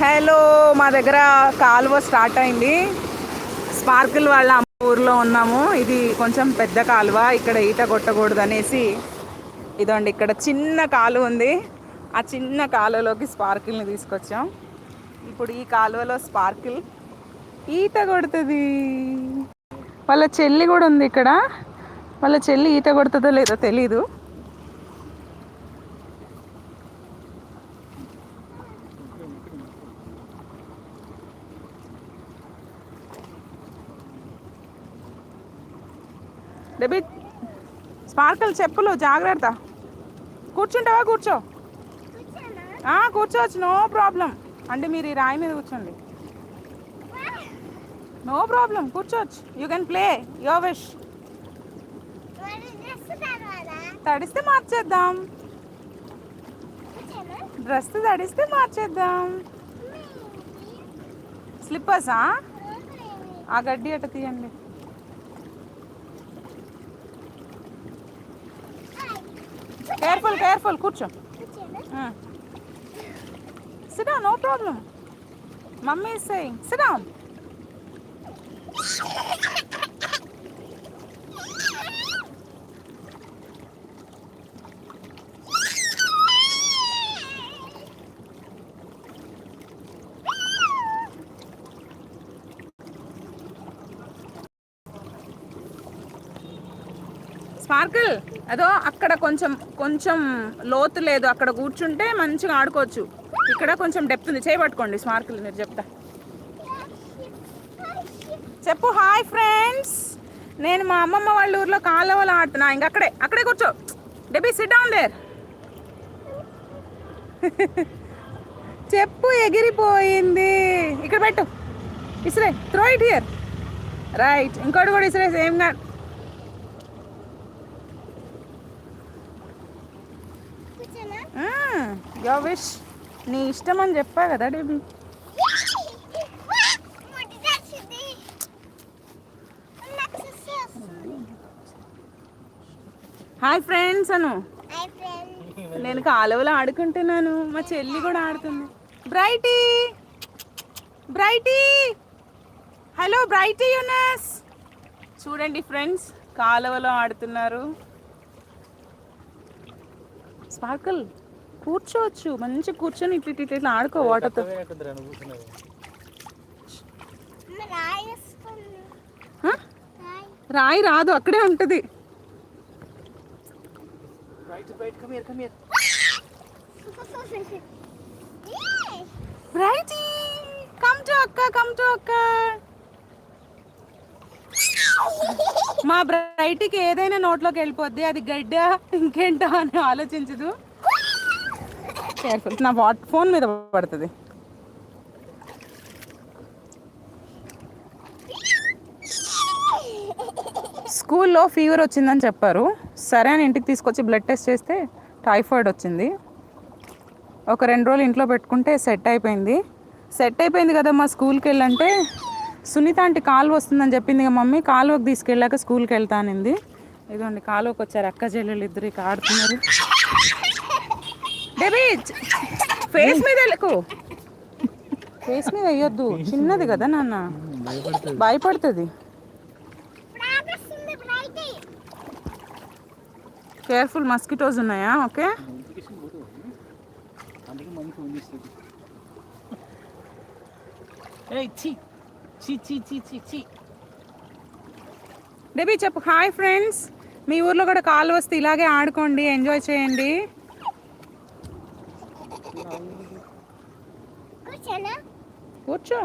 Hello మా దగ్గర కాలువ స్టార్ట్ అయింది. స్పార్కిల్ వాళ్ళ అమ్మ ఊర్లో ఉన్నాము. ఇది కొంచెం పెద్ద కాలువ ఇక్కడ ఈత కొట్టకూడదు అనేసి ఇదండి ఇక్కడ చిన్న కాలువ ఉంది. ఆ చిన్న కాలువలోకి స్పార్కిల్ని తీసుకొచ్చాం. ఇప్పుడు ఈ కాలువలో స్పార్కిల్ ఈత కొడుతుంది. వాళ్ళ చెల్లి కూడా ఉంది ఇక్కడ. వాళ్ళ చెల్లి ఈత కొడుతుందో లేదో తెలీదు. డెబి స్పార్కల్ చెప్పులు జాగ్రత్త. కూర్చుంటావా కూర్చో. కూర్చోవచ్చు నో ప్రాబ్లం. అంటే మీరు ఈ రాయి మీద కూర్చోండి. నో ప్రాబ్లం కూర్చోవచ్చు. You can play your wish. తడిస్తే మార్చేద్దాం. డ్రెస్ తడిస్తే మార్చేద్దాం. స్లిప్పర్సా? ఆ గడ్డి అట్ట తీయండి. కేర్ఫుల్ కేర్ఫుల్ కూర్చో. సిడా నో ప్రాబ్లం మమ్మీ సేయింగ్ సిడా స్పార్కిల్ అదో అక్కడ కొంచెం కొంచెం లోతు లేదు అక్కడ కూర్చుంటే మంచిగా ఆడుకోవచ్చు. ఇక్కడ కొంచెం డెప్త్ ఉంది. చేయబట్టుకోండి స్పార్కిల్ మీరు చెప్తా. చెప్పు హాయ్ ఫ్రెండ్స్. నేను మా అమ్మమ్మ వాళ్ళ ఊర్లో కాలువలు ఆడుతున్నా. ఇంక అక్కడే అక్కడే కూర్చో. డెబీ సిట్ డౌన్ దేర్ చెప్పు ఎగిరిపోయింది. ఇక్కడ పెట్టు. ఇసిరే త్రో ఇట్ హియర్ రైట్ ఇంకోటి కూడా ఇసిరే సేమ్గా. Hmm, యో విష్ నీ ఇష్టం అని చెప్పా కదా డేబీ. హాయ్ ఫ్రెండ్స్ అను. నేను కాలువలో ఆడుకుంటున్నాను. మా చెల్లి కూడా ఆడుతుంది. బ్రైటీ బ్రైటీ హలో బ్రైటీ యూనస్ చూడండి ఫ్రెండ్స్ కాలువలో ఆడుతున్నారు. స్పార్కల్ కూర్చోవచ్చు మంచి కూర్చొని ఇట్లా ఇట్లా ఇట్లా ఆడుకో వాటర్తో రాయి రాదు అక్కడే ఉంటుంది. బ్రైటీ కమ్ టు అక్క కమ్ టు అక్క. మా బ్రైటీకి ఏదైనా నోట్లోకి వెళ్ళిపోద్ది అది గడ్డ ఇంకేంటా అని ఆలోచించదు. కేర్ఫుల్ నా వాట్ ఫోన్ మీద పడుతుంది. స్కూల్లో ఫీవర్ వచ్చిందని చెప్పారు. సరే అని ఇంటికి తీసుకొచ్చి బ్లడ్ టెస్ట్ చేస్తే టైఫాయిడ్ వచ్చింది. ఒక రెండు రోజులు ఇంట్లో పెట్టుకుంటే సెట్ అయిపోయింది. సెట్ అయిపోయింది కదా మా స్కూల్కి వెళ్ళంటే. సునీత అంటే కాలువ వస్తుందని చెప్పింది ఇక మమ్మీ కాలువకి తీసుకెళ్ళాక స్కూల్కి వెళ్తానింది ఇదిగోండి కాలువకి వచ్చారు అక్క చెల్లెలు ఇద్దరు ఇక ఆడుతున్నారు. బేబీ ఫేస్ మీద వెళ్ళకు. ఫేస్ మీద వేయొద్దు చిన్నది కదా నాన్న. భయపడుతుంది. కేర్ఫుల్ మస్కిటోస్ ఉన్నాయా? ఓకే బేబీ చెప్పు. హాయ్ ఫ్రెండ్స్ మీ ఊర్లో కూడా కాలు వస్తే ఇలాగే ఆడుకోండి ఎంజాయ్ చేయండి. కూర్చో.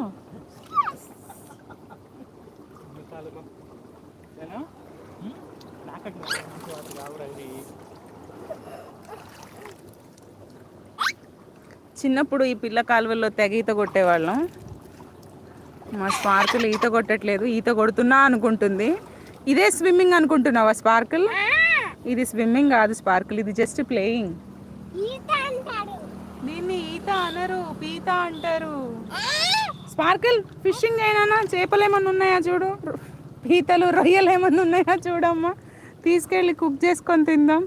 చిన్నప్పుడు ఈ పిల్ల కాలువల్లో తెగ ఈత కొట్టేవాళ్ళం. మా స్పార్కుల్ ఈత కొట్టట్లేదు ఈత కొడుతున్నా అనుకుంటుంది. ఇదే స్విమ్మింగ్ అనుకుంటున్నావా స్పార్కుల్? ఇది స్విమ్మింగ్ కాదు స్పార్కుల్ ఇది జస్ట్ ప్లేయింగ్. దీన్ని ఈత అనరు పీత అంటారు. స్పార్కిల్ ఫిషింగ్ అయినా చేపలు ఏమన్నా ఉన్నాయా చూడు? పీతలు రొయ్యలు ఏమన్నా ఉన్నాయా చూడమ్మా? తీసుకెళ్ళి కుక్ చేసుకొని తిందాం.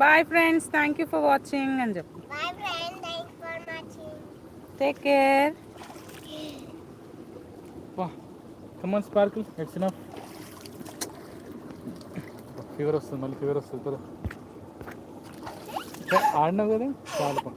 Bye friends thank you for watching అని చెప్పి. టేక్ కేర్ వా come on Sparkle it's enough fever వస్తుంది మళ్ళీ ఫీవర్ వస్తుంది కదా ఆడినావు కదా? చాలు పా